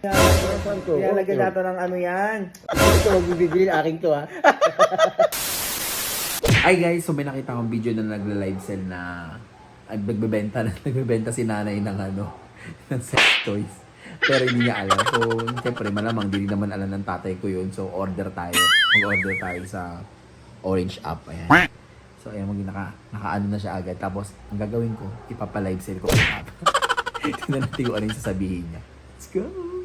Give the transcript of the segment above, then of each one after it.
Nilalagyan Oh, natin ng ano yan. Ito, magbibigil. Aking to, ha? Ay guys, so may nakita akong video na nagla-live sell na at nagbebenta na nagbebenta si nanay ng ano ng sex toys. Pero hindi niya alam. So, siyempre malamang hindi naman alam ng tatay ko yun. So, order tayo. Mag-order tayo sa Orange app. Ayan. So, ayan, mag naka, naka-ano na siya agad. Tapos, ang gagawin ko, ipapa-live sell ko ang app. Tingnan natin kung ano yung sasabihin niya. Let's go!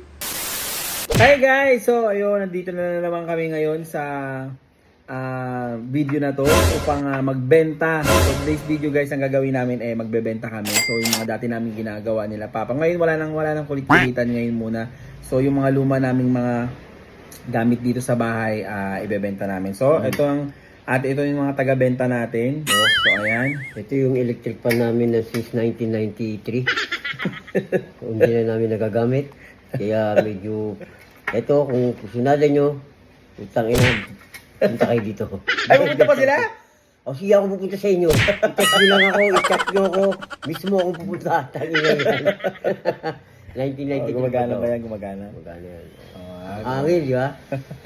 Hi guys! So ayun, nandito na naman kami ngayon sa ah, video na to upang ah, magbenta. So today's video guys, ang gagawin namin eh magbebenta kami. So yung mga dati namin ginagawa nila Papa. Ngayon wala nang wala nang kulit-kulitan ngayon muna. So yung mga luma naming mga gamit dito sa bahay ah, ibebenta namin. So ito ang ate ito yung mga taga-benta natin. So, so ayan. Ito yung electric fan namin na since 1993. Kung hindi na namin nagagamit. Kaya medyo... Ito, kung kusinada nyo, utang ina, punta kayo dito. Ay, pupunta pa sila? O sige ako pupunta sa inyo. I-chat nyo lang ako, i-chat nyo ako. Mismo akong pupunta. Tangin na yan. 1993 Oh, gumagana ba yan? Gumagana. Gumagana yan. Oh, ah, Angil, di ba?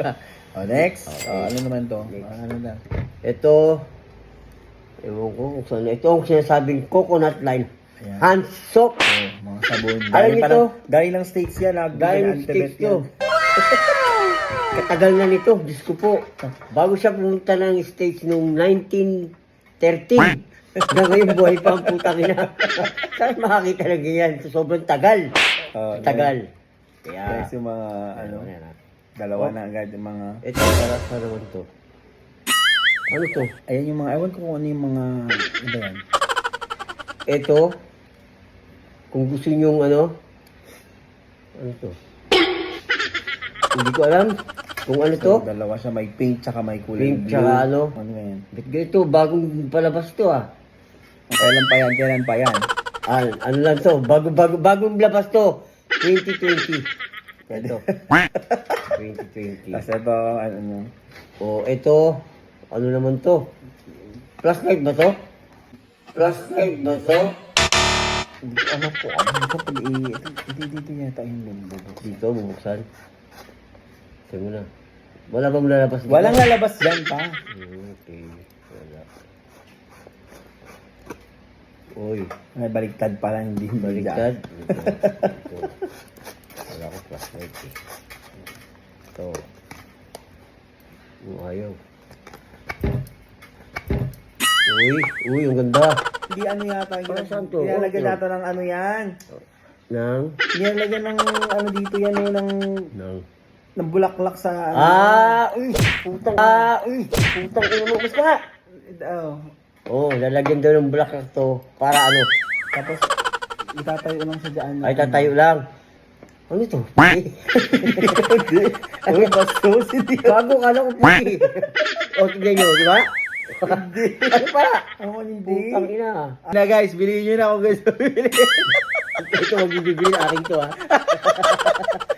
oh, next. Oh, ano naman to? Ah, ano na? Ito, ewan ko kung saan. Ito ang sinasabing coconut line. Ayan. Hand soap. Oh, mga sabon. Alam Galing niyo pa ng, to? galing ng states yan. Ah. Dahil Galing ng Antibet steaks to. yan. Katagal na nito, Diyos ko po. Bago siya pumunta ng States noong 1913. Hanggang ngayon buhay pa ang putang ina. Saan makakita ng ganyan? Sobrang tagal. Oh, Tagal. Kaya, Guys, yung mga, ano, ano yan ah. dalawa na agad yung mga, Ito, para sa naman to. Ano to? ayan yung mga, ewan ko kung ano yung mga, ano ba yan? Ito, kung gusto nyo ano, ano to? Hindi ko alam kung ano to. Dalawa siya, may pink tsaka may kulay Pink blue. tsaka ano? Ano ba yan? Ba't ganito? Bagong palabas to ah. Kailan pa yan? Kailan pa yan? Ah, ano lang to? Bago, bago, bagong labas to. 2020. Ito. 2020. Tapos ito, ano, ano, O, ito. Ano naman to? Flashlight ba to? Flashlight ba to? Hindi alam po, ano ito pag i, ito, ito, dito yata yung lumbo. Dito, bubuksan. Sabi mo na. Wala bang lalabas dito? Walang lalabas dyan pa. Hmm, Okay. Wala. Uy. May baliktad pala, hindi Baliktad. dyan. Ito. Ito. Wala ko flashlight eh. Ito. Oh, ayaw. Uy, uy, ang ganda. Hindi ano yata yun. Para saan to? Nilalagyan Oh, natin ng ano yan. Nang, Nilalagyan ng ano dito yan eh, ng, nang. ng bulaklak sa ano. Ah, uy, putang, ah, uy, putang ina mo, basta ka. Oh. Oh, lalagyan daw ng black to para ano? Tapos, itatayo lang sa dyan. Ay, tatayo lang. Ano to? Ano bastos? Hindi. Bago ka lang puti. o, tignan nyo, di ba? Hindi. Ano pa? Ako hindi. Putang ina. Na guys, bilhin nyo na ako guys. Ito, magbibigil aking to, ha?